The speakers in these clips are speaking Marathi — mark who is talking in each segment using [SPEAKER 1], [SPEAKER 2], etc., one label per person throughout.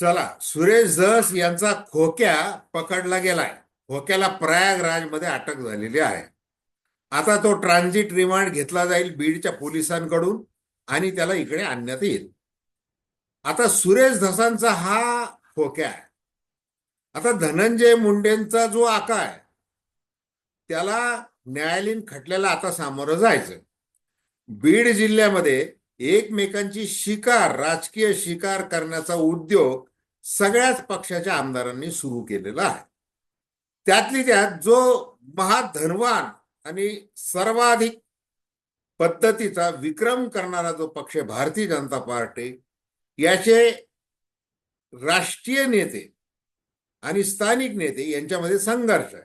[SPEAKER 1] चला सुरेश धस यांचा खोक्या पकडला गेलाय. खोक्याला प्रयागराजमध्ये अटक झालेली आहे. आता तो ट्रान्झिट रिमांड घेतला जाईल बीडच्या पोलिसांकडून आणि त्याला इकडे आणण्यात येईल. आता सुरेश धसांचा हा खोक्या आहे. आता धनंजय मुंडेंचा जो आका आहे त्याला न्यायालयीन खटल्याला आता सामोरं जायचं बीड जिल्ह्यामध्ये एकमेकांची शिकार राजकीय शिकार करण्याचा उद्योग सगळ्याच पक्षाच्या आमदारांनी सुरू केलेला आहे. त्यातली त्यात जो महाधनवान आणि सर्वाधिक पद्धतीचा विक्रम करणारा जो पक्ष भारतीय जनता पार्टी याचे राष्ट्रीय नेते आणि स्थानिक नेते यांच्यामध्ये संघर्ष आहे.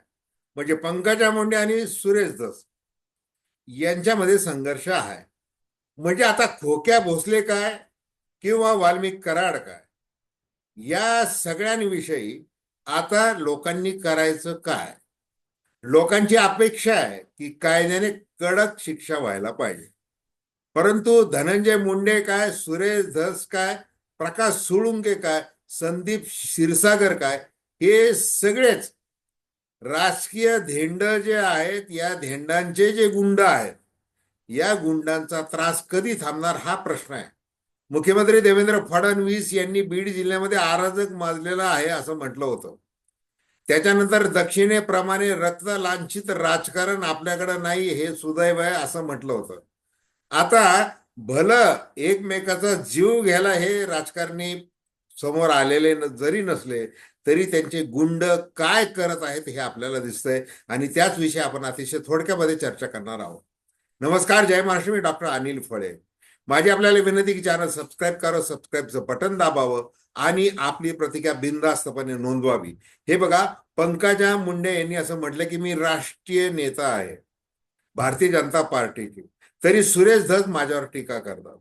[SPEAKER 1] म्हणजे पंकजा मुंडे आणि सुरेश दस यांच्यामध्ये संघर्ष आहे. म्हणजे आता खोक्या भोसले काय किंवा वाल्मिक कराड काय? या सगळ्यांविषयी आता लोकांनी करायचं काय? लोकांची अपेक्षा आहे की कायद्याने कडक शिक्षा व्हायला पाहिजे. परंतु धनंजय मुंडे काय सुरेश धस काय प्रकाश सुळुंके काय संदीप क्षीरसागर काय हे सगळेच राजकीय धेंड जे आहेत या धेंडांचे जे गुंड आहेत या गुंडांचा त्रास कधी थांबणार हा प्रश्न आहे. मुख्यमंत्री देवेंद्र फडणवीस यांनी बीड जिल्ह्यामध्ये आराजक माजलेला आहे असं म्हटलं होतं. त्याच्यानंतर दक्षिणेप्रमाणे रक्त लांछित राजकारण आपल्याकडे नाही हे सुदैव आहे असं म्हटलं होतं. आता भलं एकमेकाचा जीव घ्यायला हे राजकारणी समोर आलेले न- जरी नसले तरी त्यांचे गुंड काय करत आहेत हे आपल्याला दिसतंय. आणि त्याच विषयी आपण अतिशय थोडक्यामध्ये चर्चा करणार आहोत. नमस्कार जय महाराष्ट्र मी डॉक्टर अनिल फळे. माझी आपल्याला विनंती की चॅनल सबस्क्राईब करा सबस्क्राईबचं बटन दाबावं आणि आपली प्रतिक्रिया बिनधास्तपणे नोंदवावी. हे बघा पंकजा मुंडे यांनी असं म्हटलं की मी राष्ट्रीय नेता आहे. भारतीय जनता पार्टीची. तरी सुरेश धस माझ्यावर टीका करतात.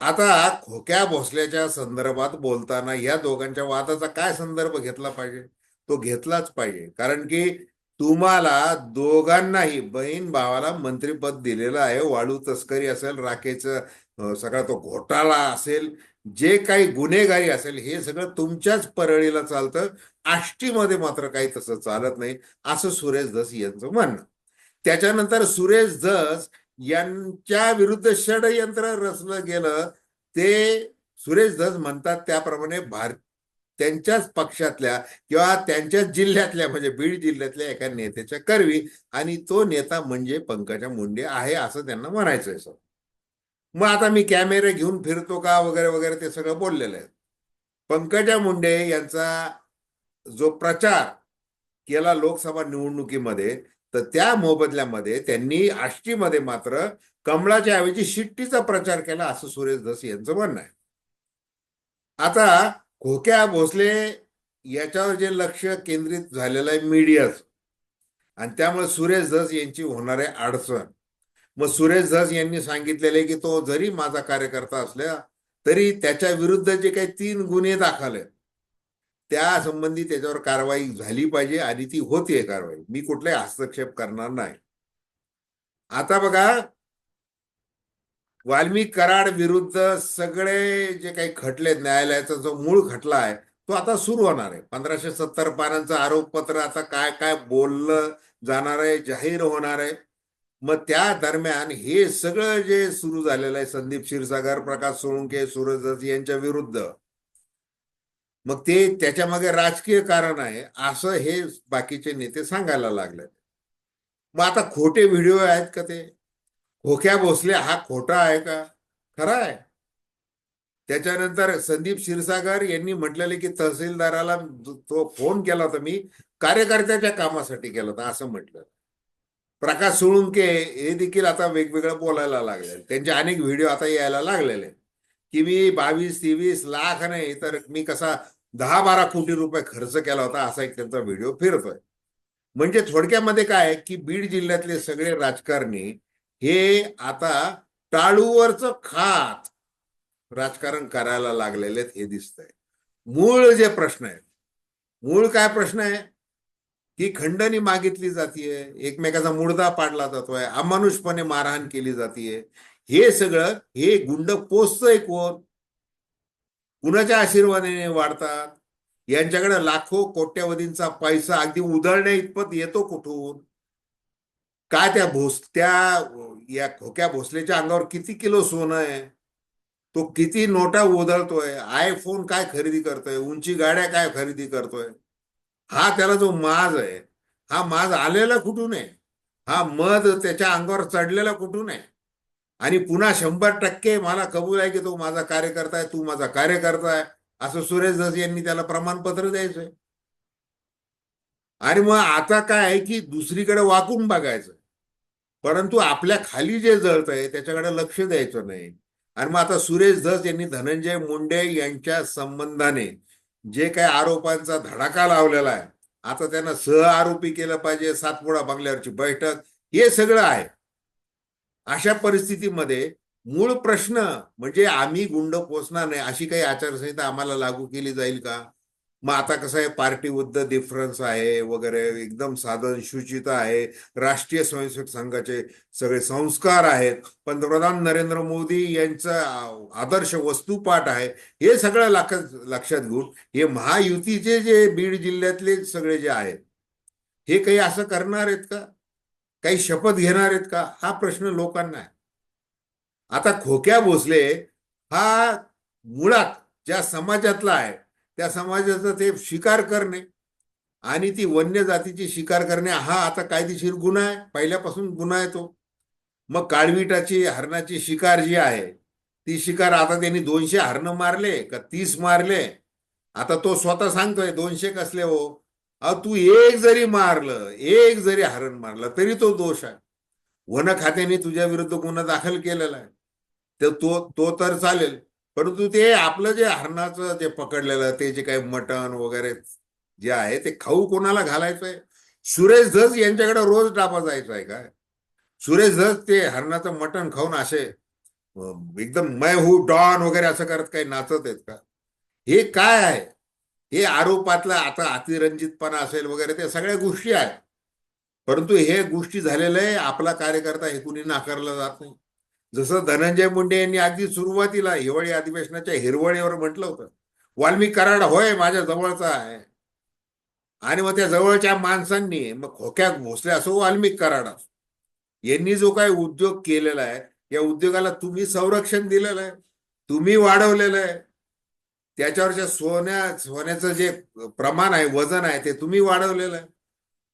[SPEAKER 1] आता खोक्या भोसल्याच्या संदर्भात बोलताना या दोघांच्या वादाचा काय संदर्भ घेतला पाहिजे? तो घेतलाच पाहिजे. कारण की तुम्हाला दोघांनाही बहीण भावाला मंत्रीपद दिलेलं आहे. वाळू तस्करी असेल राखेचं सगळा तो घोटाळा असेल जे काही गुन्हेगारी असेल हे सगळं तुमच्याच परळीला चालतं. आष्टीमध्ये मात्र काही तसं चालत नाही असं सुरेश धस यांचं म्हणणं. त्याच्यानंतर सुरेश धस यांच्या विरुद्ध षडयंत्र रचलं गेलं. ते सुरेश धस म्हणतात त्याप्रमाणे भार त्यांच्याच पक्षातल्या किंवा त्यांच्याच जिल्ह्यातल्या म्हणजे बीड जिल्ह्यातल्या एका नेत्याच्या करवी आणि तो नेता म्हणजे पंकजा मुंडे आहे असं त्यांना म्हणायचंय सर मग आता मी कॅमेरे घेऊन फिरतो का वगैरे वगैरे ते सगळं बोललेलं आहे. पंकजा मुंडे यांचा जो प्रचार केला लोकसभा निवडणुकीमध्ये तर त्या मोबदल्यामध्ये त्यांनी आष्टीमध्ये मात्र कमळाच्या ऐवजी शिट्टीचा प्रचार केला असं सुरेश धस यांचं म्हणणं आहे. आता खोक्या भोसले याच्यावर जे लक्ष केंद्रित झालेलं आहे मीडियाचं आणि त्यामुळे सुरेश धस यांची होणारे अडचण. मग सुरेश धस यांनी सांगितलेले की तो जरी माझा कार्यकर्ता असला तरी त्याच्या विरुद्ध जे काही तीन गुन्हे दाखल आहेत त्या संबंधी त्याच्यावर कारवाई झाली पाहिजे. आणि ती होतीये कारवाई. मी कुठलाही हस्तक्षेप करणार नाही. आता बघा वाल्मिक कराड विरुद्ध सगळे जे काही खटले न्यायालयाचा जो मूळ खटला आहे तो आता सुरू होणार आहे. पंधराशे सत्तर पानांचं आरोपपत्र आता काय काय बोललं जाणार आहे जाहीर होणार आहे. मग त्या दरम्यान हे सगळं जे सुरू झालेलं आहे संदीप क्षीरसागर प्रकाश सोळुंके सूरज यांच्या विरुद्ध मग ते त्याच्यामागे राजकीय कारण आहे असं हे बाकीचे नेते सांगायला लागले मग आता खोटे व्हिडिओ आहेत का ते? भोक्या भोसले हा खोटा आहे का? खरा आहे. त्याच्यानंतर संदीप क्षीरसागर यांनी म्हटलेले की तहसीलदाराला तो फोन केला होता मी कार्यकर्त्याच्या कामासाठी केला होता असं म्हटलं. प्रकाश सुळुंके हे देखील आता वेगवेगळं बोलायला लागले. त्यांचे अनेक व्हिडिओ आता यायला लागलेले. की मी बावीस तेवीस लाख नाही तर मी कसा दहा बारा कोटी रुपये खर्च केला होता असा एक त्यांचा व्हिडिओ फिरतोय. म्हणजे थोडक्यामध्ये काय आहे की बीड जिल्ह्यातले सगळे राजकारणी हे आता टाळूवरचं खात राजकारण करायला लागलेले आहेत हे दिसतंय. मूळ जे प्रश्न आहेत मूळ काय प्रश्न आहे? की खंडणी मागितली जातीये एकमेकाचा मुडदा पाडला जातोय अमानुषपणे मारहाण केली जातीये हे सगळं हे गुंड पोचतंय कोण? कुणाच्या आशीर्वादाने वाढतात? यांच्याकडे लाखो कोट्यावधींचा पैसा अगदी उधळण्या इतपत येतो कुठून? काय त्या भोस त्या या खोक्या भोसलेच्या अंगावर किती किलो सोनं आहे? तो किती नोटा उधळतोय आयफोन काय खरेदी करतोय? उंची गाड्या काय खरेदी करतोय? हा त्याला जो माज आहे हा माज आलेला कुठून आहे? हा मध त्याच्या अंगावर चढलेला कुठून आहे? आणि पुन्हा शंभर टक्के मला कबूल आहे की तो माझा कार्यकर्ता आहे तू माझा कार्यकर्ता आहे असं सुरेश दस यांनी त्याला प्रमाणपत्र द्यायचंय. आणि मग आता काय आहे की दुसरीकडे वाकून बघायचं. परंतु आपल्या खाली जे जळत आहे त्याच्याकडे लक्ष द्यायचं नाही. आणि मग आता सुरेश धस यांनी धनंजय मुंडे यांच्या संबंधाने जे काही आरोपांचा धडाका लावलेला आहे आता त्यांना सह आरोपी केलं पाहिजे सातपुडा बंगल्यावरची बैठक हे सगळं आहे. अशा परिस्थितीमध्ये मूळ प्रश्न म्हणजे आम्ही गुंड पोचणार नाही अशी काही आचारसंहिता आम्हाला लागू केली जाईल का? मग आता कसं आहे पार्टी विरुद्ध डिफरन्स आहे वगैरे एकदम साधन शुचिता आहे. राष्ट्रीय स्वयंसेवक संघाचे सगळे संस्कार आहेत. पंतप्रधान नरेंद्र मोदी यांचा आदर्श वस्तुपाठ आहे. हे सगळं लक्षात लक्षात घेऊन हे महायुतीचे जे बीड जिल्ह्यातले सगळे जे आहेत हे काही असं करणार आहेत का? काही शपथ घेणार आहेत का? हा प्रश्न लोकांना आहे. आता खोक्या भोसले हा मुळात ज्या समाजातला आहे त्या समाजाचा ते शिकार करणे आणि ती वन्य जातीची शिकार करणे हा आता कायदेशीर गुन्हा आहे. पहिल्यापासून गुन्हा आहे तो. मग काळविटाची हरणाची शिकार जी आहे ती शिकार आता त्यांनी दोनशे हरणं मारले का तीस मारले? आता तो स्वतः सांगतोय दोनशे कसले हो? अहो तू एक जरी मारलं एक जरी हरण मारलं तरी तो दोष आहे. वन खात्याने तुझ्या विरुद्ध गुन्हा दाखल केलेला आहे. तर तो तो तर चालेल. परंतु ते आपलं जे हरणाचं जे पकडलेलं ते जे काही मटण वगैरे जे आहे ते खाऊ कोणाला घालायचंय? सुरेश धस यांच्याकडे रोज डाबा जायचा आहे काय? सुरेश धस ते हरणाचं मटण खाऊन असे एकदम मै हू डॉन वगैरे असं करत काही नाचत आहेत का? हे काय आहे? हे आरोपातलं आता अतिरंजितपणा असेल वगैरे ते सगळ्या गोष्टी आहेत. परंतु हे गोष्टी झालेल्या आहे आपला कार्यकर्ता हे कुणी नाकारला जात नाही. जसं धनंजय मुंडे यांनी अगदी सुरुवातीला हिवाळी अधिवेशनाच्या हिरवळीवर म्हटलं होतं वाल्मिक कराड होय माझ्या जवळचा आहे. आणि मग त्या जवळच्या माणसांनी मग खोक्यात भोसले असो वाल्मिक कराड. असो यांनी जो काही उद्योग केलेला आहे या उद्योगाला तुम्ही संरक्षण दिलेलं आहे तुम्ही वाढवलेलं आहे. त्याच्यावरच्या सोन्या सोन्याचं जे प्रमाण आहे वजन आहे ते तुम्ही वाढवलेलं आहे.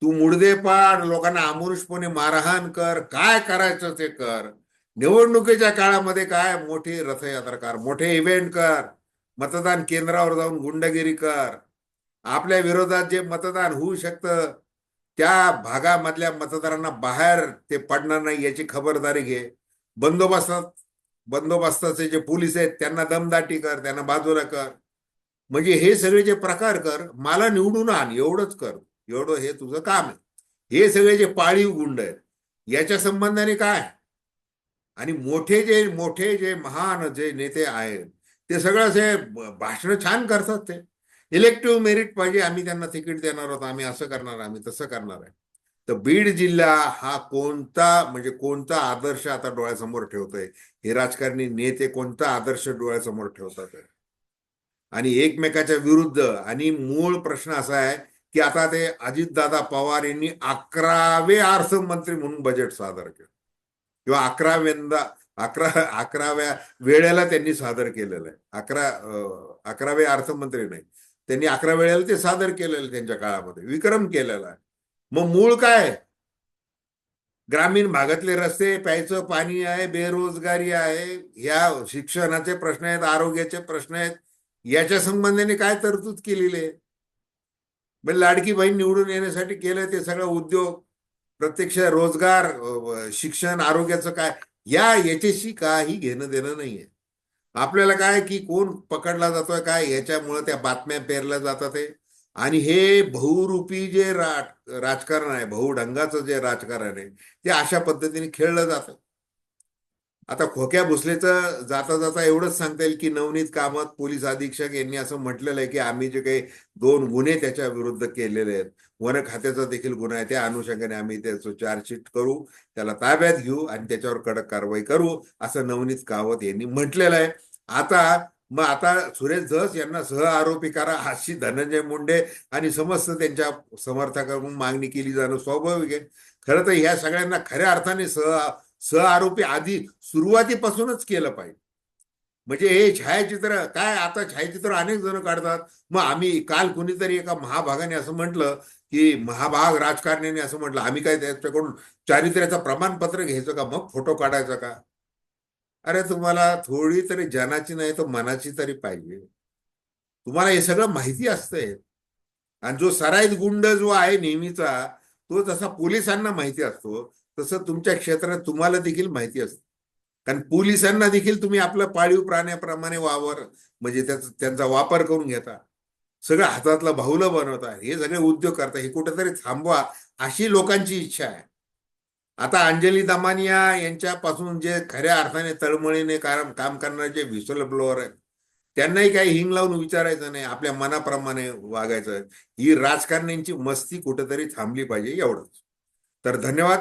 [SPEAKER 1] तू मुडदे पाड लोकांना अमानुषपणे मारहाण कर काय करायचं ते कर. निवडणुकीच्या काळामध्ये काय? मोठी रथयात्रा कर मोठे इव्हेंट कर मतदान केंद्रावर जाऊन गुंडगिरी कर. आपल्या विरोधात जे मतदान होऊ शकतं त्या भागामधल्या मतदारांना बाहेर ते पडणार नाही याची खबरदारी घे. बंदोबस्तात बंदोबस्ताचे जे पोलीस आहेत त्यांना दमदाटी कर त्यांना बाजूला कर. म्हणजे हे सगळे जे प्रकार कर मला निवडून आण एवढंच कर. एवढं हे तुझं काम आहे. हे सगळे जे पाळीव गुंड आहेत याच्या संबंधाने काय? आणि मोठे जे मोठे जे महान जे नेते आहेत ते सगळं असे भाषण छान करतात ते. इलेक्टिव्ह मेरिट पाहिजे आम्ही त्यांना तिकीट देणार आहोत आम्ही असं करणार आम्ही तसं करणार आहे. तर बीड जिल्हा हा कोणता म्हणजे कोणता आदर्श आता डोळ्यासमोर ठेवतोय? हे राजकारणी नेते कोणता आदर्श डोळ्यासमोर ठेवतात? आणि एकमेकाच्या विरुद्ध आणि मूळ प्रश्न असा आहे की आता ते अजितदादा पवार यांनी अकरावे अर्थमंत्री म्हणून बजेट सादर केलं. किंवा अकराव्यांदा अकरा अकराव्या वेळेला त्यांनी सादर केलेलं आहे. अकरा अकरावे अर्थमंत्री नाही. त्यांनी अकरा वेळेला ते सादर केलेलं त्यांच्या काळामध्ये. विक्रम केलेला आहे. मग मूळ काय ग्रामीण भागातले रस्ते प्यायचं पाणी आहे बेरोजगारी आहे ह्या शिक्षणाचे प्रश्न आहेत आरोग्याचे प्रश्न आहेत याच्या संबंधाने काय तरतूद केलेली आहे? म्हणजे लाडकी बहीण निवडून येण्यासाठी केलं ते सगळं उद्योग प्रत्यक्ष रोजगार शिक्षण आरोग्याचं काय या याच्याशी काही घेणं देणं नाहीये. आपल्याला काय की कोण पकडला जातोय काय याच्यामुळे त्या बातम्या पेरल्या जातात आणि हे बहुरूपी जे राजकारण आहे बहुढंगाचं जे राजकारण आहे ते अशा पद्धतीने खेळलं जातं. आता खोक्या भुसलेचं जाता जाता एवढंच सांगता येईल की नवनीत कामत पोलीस अधीक्षक यांनी असं म्हटलेलं आहे की आम्ही जे काही दोन गुन्हे त्याच्या विरुद्ध केलेले आहेत. वन खात्याचा देखील गुन्हा आहे त्या अनुषंगाने आम्ही त्याचं चार्जशीट करू त्याला ताब्यात घेऊ आणि त्याच्यावर कडक कारवाई करू असं नवनीत कामत यांनी म्हटलेलं आहे. आता मग आता सुरेश धस यांना सह आरोपी करा अशी धनंजय मुंडे आणि समस्त त्यांच्या समर्थकाकडून मागणी केली जाणं स्वाभाविक आहे. खरं तर ह्या सगळ्यांना खऱ्या अर्थाने सह सह आरोपी आधी सुरुवातीपासूनच केलं पाहिजे. म्हणजे हे छायाचित्र काय आता छायाचित्र अनेक जण काढतात. मग आम्ही काल कुणीतरी एका महाभागाने असं म्हटलं की महाभाग राजकारण्याने असं म्हटलं आम्ही काय त्याच्याकडून चारित्र्याचं प्रमाणपत्र घ्यायचं का? मग फोटो काढायचा का? अरे तुम्हाला थोडी तरी जनाची नाही तर मनाची तरी पाहिजे. तुम्हाला हे सगळं माहिती असतंय. आणि जो सराईत गुंड जो आहे नेहमीचा तो तसा पोलिसांना माहिती असतो. तसं तुमच्या क्षेत्रात तुम्हाला देखील माहिती असतं. कारण पोलिसांना देखील तुम्ही आपलं पाळीव प्राण्याप्रमाणे वावर म्हणजे त्याचा त्यांचा वापर करून घेता. सगळं हातातलं भाऊलं बनवता. हे सगळे उद्योग करता. हे कुठेतरी थांबवा अशी लोकांची इच्छा आहे. आता अंजली दमानिया यांच्यापासून जे खऱ्या अर्थाने तळमळीने काम काम करणारे जे व्हिसल ब्लोअर आहेत त्यांनाही काही हिंग लावून विचारायचं नाही. आपल्या मनाप्रमाणे वागायचं. ही राजकारण्यांची मस्ती कुठेतरी थांबली पाहिजे एवढंच. तर धन्यवाद.